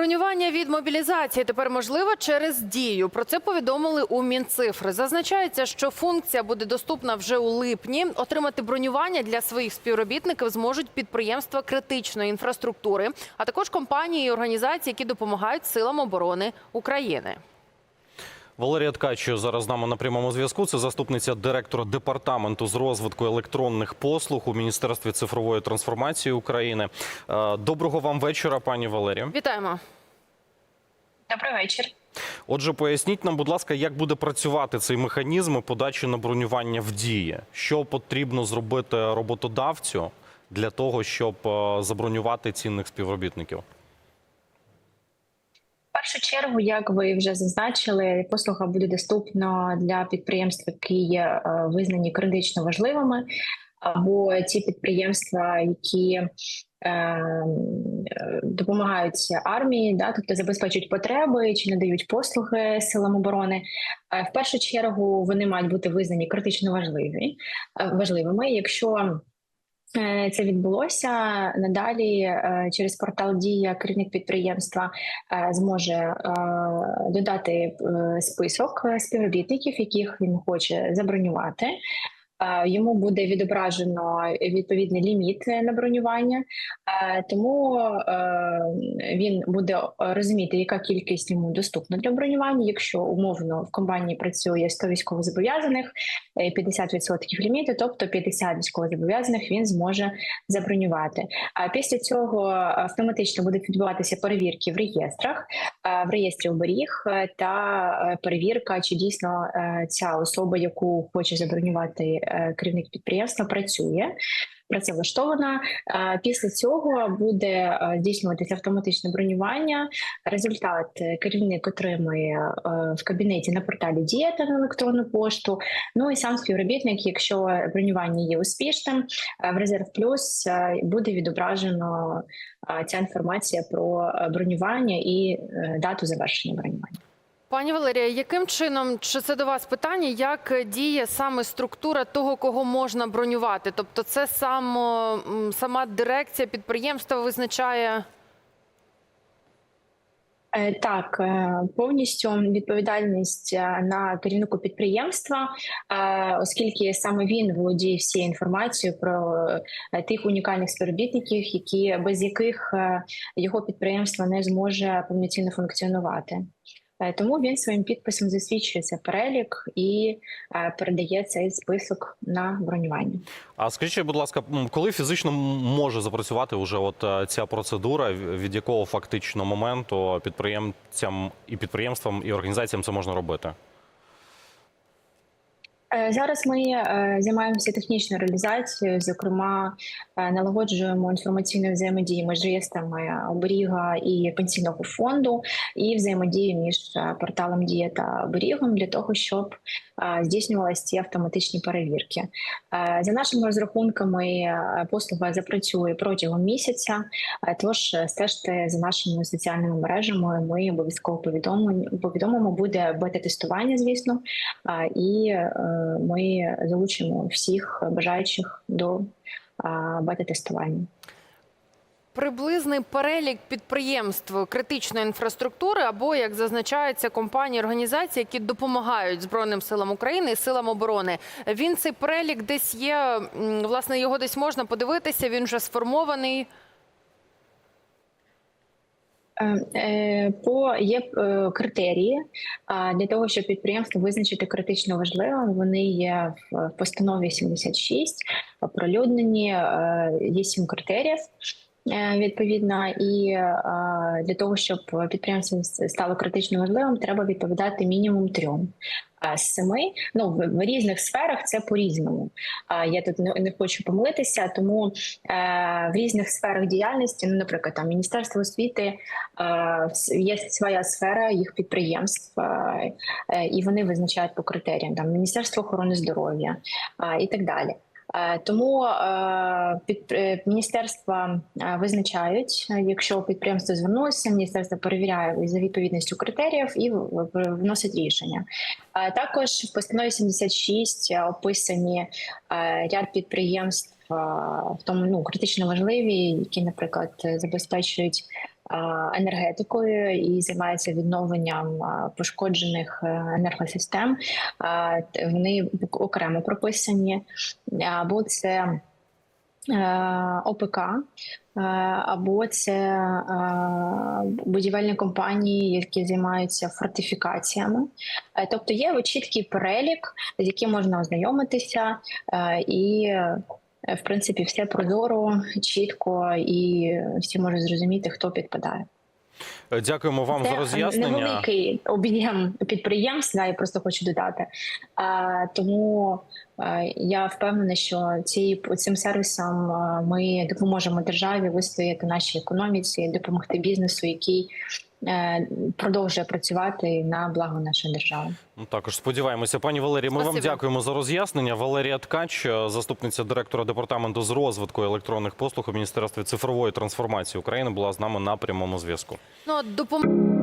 Бронювання від мобілізації тепер можливо через дію. Про це повідомили у Мінцифри. Зазначається, що функція буде доступна вже у липні. Отримати бронювання для своїх співробітників зможуть підприємства критичної інфраструктури, а також компанії і організації, які допомагають силам оборони України. Валерія Ткачу зараз з нами на прямому зв'язку. Це заступниця директора департаменту з розвитку електронних послуг у Міністерстві цифрової трансформації України. Е, Доброго вам вечора, пані Валерію. Вітаємо. Добрий вечір. Отже, поясніть нам, будь ласка, як буде працювати цей механізм подачі на бронювання в дії? Що потрібно зробити роботодавцю для того, щоб е, забронювати цінних співробітників? Першу чергу, як ви вже зазначили, послуга буде доступна для підприємств, які є е, визнані критично важливими, або ті підприємства, які е, допомагають армії, да, тобто забезпечують потреби чи надають послуги силам оборони. Е, В першу чергу вони мають бути визнані критично важливі, важливими. Якщо Це відбулося надалі е, через портал Дія керівник підприємства е, зможе е, додати е, список співробітників, яких він хоче забронювати. Е, Йому буде відображено відповідний ліміт на бронювання, Е, тому е, він буде розуміти, яка кількість йому доступна для бронювання. Якщо умовно в компанії працює 100 військовозобов'язаних, е, 50% ліміту, тобто 50 військовозобов'язаних він зможе забронювати. А після цього автоматично будуть відбуватися перевірки в реєстрах, в реєстрі оберіг та перевірка, чи дійсно ця особа, яку хоче забронювати керівник підприємства, працює. Працевлаштована Е, після цього буде е, здійснюватися автоматичне бронювання. Результат е, керівник отримує е, в кабінеті на порталі Дієта на електронну пошту. Ну і сам співробітник, якщо бронювання є успішним, е, в резерв плюс е, буде відображено е, ця інформація про е, бронювання і е, дату завершення бронювання. Пані Валерія, яким чином чи це до вас питання? Як діє саме структура того, кого можна бронювати? Тобто, це само сама дирекція підприємства визначає. Е, Так, е, повністю відповідальність е, на керівнику підприємства, оскільки саме він володіє всією інформацією про тих унікальних співробітників, які без яких його підприємство не зможе повноцінно функціонувати. Е, Тому він своїм підписом засвідчується перелік і е, передає цей список на бронювання. А скажіть, будь ласка, коли фізично може запрацювати вже от е, ця процедура, від якого фактично моменту підприємцям і підприємствам і організаціям це можна робити? Е, Зараз ми е, займаємося технічною реалізацією, зокрема, е, налагоджуємо інформаційну взаємодію між реєстрами оберіга і пенсійного фонду, і взаємодію між порталом Дія та оберігом для того, щоб здійснювалися ці автоматичні перевірки. За нашими розрахунками, послуга запрацює протягом місяця. Тож стежте за нашими соціальними мережами. Ми обов'язково повідомимо, повідомимо. Буде бета-тестування, звісно. І ми залучимо всіх бажаючих до бета-тестування. Приблизний перелік підприємств критичної інфраструктури або, як зазначається, компанії, організації, які допомагають Збройним силам України і силам оборони. Він цей перелік десь є. Власне, його десь можна подивитися. Він вже сформований. Е, е, По є е, критерії для того, щоб підприємство визначити критично важливим. Вони є в постанові 76, оприлюднені. Є сім критеріїв. Е, Відповідно, і е, для того, щоб підприємство стало критично важливим, треба відповідати мінімум трьом з семи. Ну в, різних сферах це по різному. Я тут не, хочу помилитися, тому е, в різних сферах діяльності, ну, наприклад, там міністерство освіти є своя сфера їх підприємств, і вони визначають по критеріям там Міністерство охорони здоров'я і так далі. Е, Тому е, під е, міністерства визначають, якщо підприємство звернулося, міністерство перевіряє за відповідністю критеріїв і вносить рішення. Також в постанові 76 описані ряд підприємств, в тому ну критично важливі, які, наприклад, забезпечують енергетикою і займається відновленням пошкоджених е, енергосистем. Вони окремо прописані, або це е, ОПК, е, або це будівельні компанії, які займаються фортифікаціями. Тобто є чіткий перелік, з яким можна ознайомитися, і в принципі все прозоро, чітко, і всі можуть зрозуміти, хто підпадає. Дякуємо вам за роз'яснення. невеликий об'єм підприємств, да, я просто хочу додати. А, тому я впевнена, що ці, цим сервісом ми допоможемо державі вистояти нашій економіці, допомогти бізнесу, який е, продовжує працювати на благо нашої держави. Ну, Також сподіваємося, пані Валерії. Ми вам дякуємо за роз'яснення. Валерія Ткач, е, заступниця директора департаменту з розвитку електронних послуг у міністерстві цифрової трансформації України, була з нами на прямому зв'язку. Ну, допом...